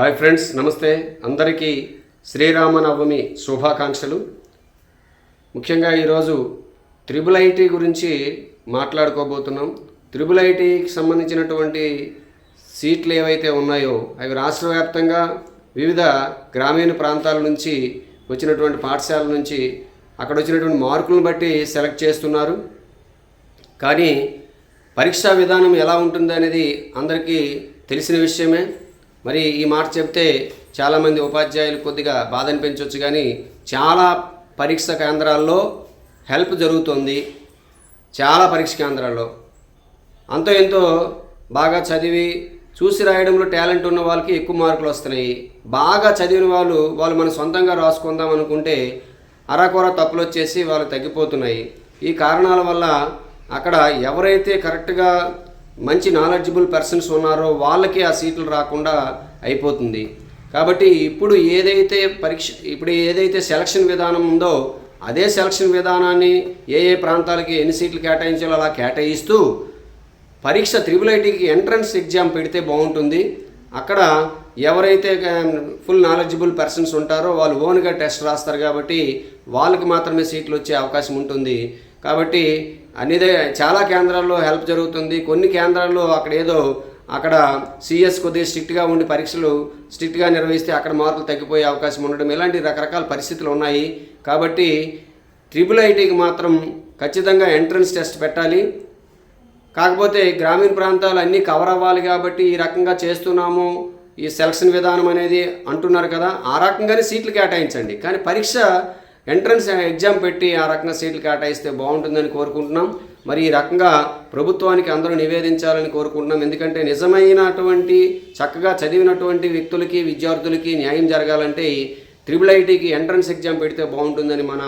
Hi friends నమస్తే. అందరికీ శ్రీరామనవమి శుభాకాంక్షలు. ముఖ్యంగా ఈరోజు త్రిబుల్ ఐటీ గురించి మాట్లాడుకోబోతున్నాం. త్రిబుల్ ఐటీకి సంబంధించినటువంటి సీట్లు ఏవైతే ఉన్నాయో అవి రాష్ట్ర వ్యాప్తంగా వివిధ గ్రామీణ ప్రాంతాల నుంచి వచ్చినటువంటి పాఠశాల నుంచి అక్కడ వచ్చినటువంటి మార్కులను బట్టి సెలెక్ట్ చేస్తున్నారు. కానీ పరీక్షా విధానం ఎలా ఉంటుంది అనేది అందరికీ తెలిసిన విషయమే. మరి ఈ మాట చెప్తే చాలామంది ఉపాధ్యాయులు కొద్దిగా బాధ అనిపించవచ్చు కానీ చాలా పరీక్ష కేంద్రాల్లో హెల్ప్ జరుగుతుంది. చాలా పరీక్ష కేంద్రాల్లో. అంతో ఎంతో బాగా చదివి చూసి రాయడంలో టాలెంట్ ఉన్న వాళ్ళకి ఎక్కువ మార్కులు వస్తున్నాయి. బాగా చదివిన వాళ్ళు వాళ్ళు మనం సొంతంగా రాసుకుందాం అనుకుంటే అరాకొర తప్పులు వచ్చేసి వాళ్ళు తగ్గిపోతున్నాయి. ఈ కారణాల వల్ల అక్కడ ఎవరైతే కరెక్ట్గా మంచి నాలెడ్జబుల్ పర్సన్స్ ఉన్నారో వాళ్ళకి ఆ సీట్లు రాకుండా అయిపోతుంది. కాబట్టి ఇప్పుడు ఏదైతే పరీక్ష ఇప్పుడు ఏదైతే సెలక్షన్ విధానం ఉందో అదే సెలక్షన్ విధానాన్ని ఏ ఏ ప్రాంతాలకి ఎన్ని సీట్లు కేటాయించాలో అలా కేటాయిస్తూ పరీక్ష త్రిబుల్ ఐటీకి ఎంట్రన్స్ ఎగ్జామ్ పెడితే బాగుంటుంది. అక్కడ ఎవరైతే ఫుల్ నాలెడ్జబుల్ పర్సన్స్ ఉంటారో వాళ్ళు ఓన్గా టెస్ట్ రాస్తారు కాబట్టి వాళ్ళకి మాత్రమే సీట్లు వచ్చే అవకాశం ఉంటుంది. కాబట్టి అన్ని చాలా కేంద్రాల్లో హెల్ప్ జరుగుతుంది. కొన్ని కేంద్రాల్లో అక్కడ ఏదో అక్కడ సిఎస్ కొద్దిగా స్ట్రిక్ట్గా ఉండి పరీక్షలు స్ట్రిక్ట్గా నిర్వహిస్తే అక్కడ మార్కులు తగ్గిపోయే అవకాశం ఉండడం ఇలాంటి రకరకాల పరిస్థితులు ఉన్నాయి. కాబట్టి ట్రిపుల్ ఐటీకి మాత్రం ఖచ్చితంగా ఎంట్రన్స్ టెస్ట్ పెట్టాలి. కాకపోతే గ్రామీణ ప్రాంతాలు అన్నీ కవర్ అవ్వాలి కాబట్టి ఈ రకంగా చేస్తున్నాము. ఈ సెలక్షన్ విధానం అనేది అంటున్నారు కదా. ఆ రకంగానే సీట్లు కేటాయించండి. కానీ పరీక్ష ఎంట్రన్స్ ఎగ్జామ్ పెట్టి ఆ రకంగా సీట్లు కేటాయిస్తే బాగుంటుందని కోరుకుంటున్నాం. మరి ఈ రకంగా ప్రభుత్వానికి అందరూ నివేదించాలని కోరుకుంటున్నాం. ఎందుకంటే నిజమైనటువంటి చక్కగా చదివినటువంటి వ్యక్తులకి విద్యార్థులకి న్యాయం జరగాలంటే త్రిబుల్ ఐటీకి ఎంట్రన్స్ ఎగ్జామ్ పెడితే బాగుంటుందని మన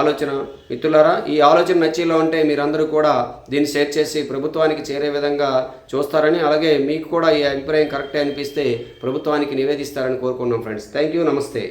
ఆలోచన. మిత్రులారా ఈ ఆలోచన నచ్చేలా ఉంటే మీరందరూ కూడా దీన్ని షేర్ చేసి ప్రభుత్వానికి చేరే విధంగా చూస్తారని అలాగే మీకు కూడా ఈ అభిప్రాయం కరెక్టే అనిపిస్తే ప్రభుత్వానికి నివేదిస్తారని కోరుకున్నాం ఫ్రెండ్స్. థ్యాంక్ యూ నమస్తే.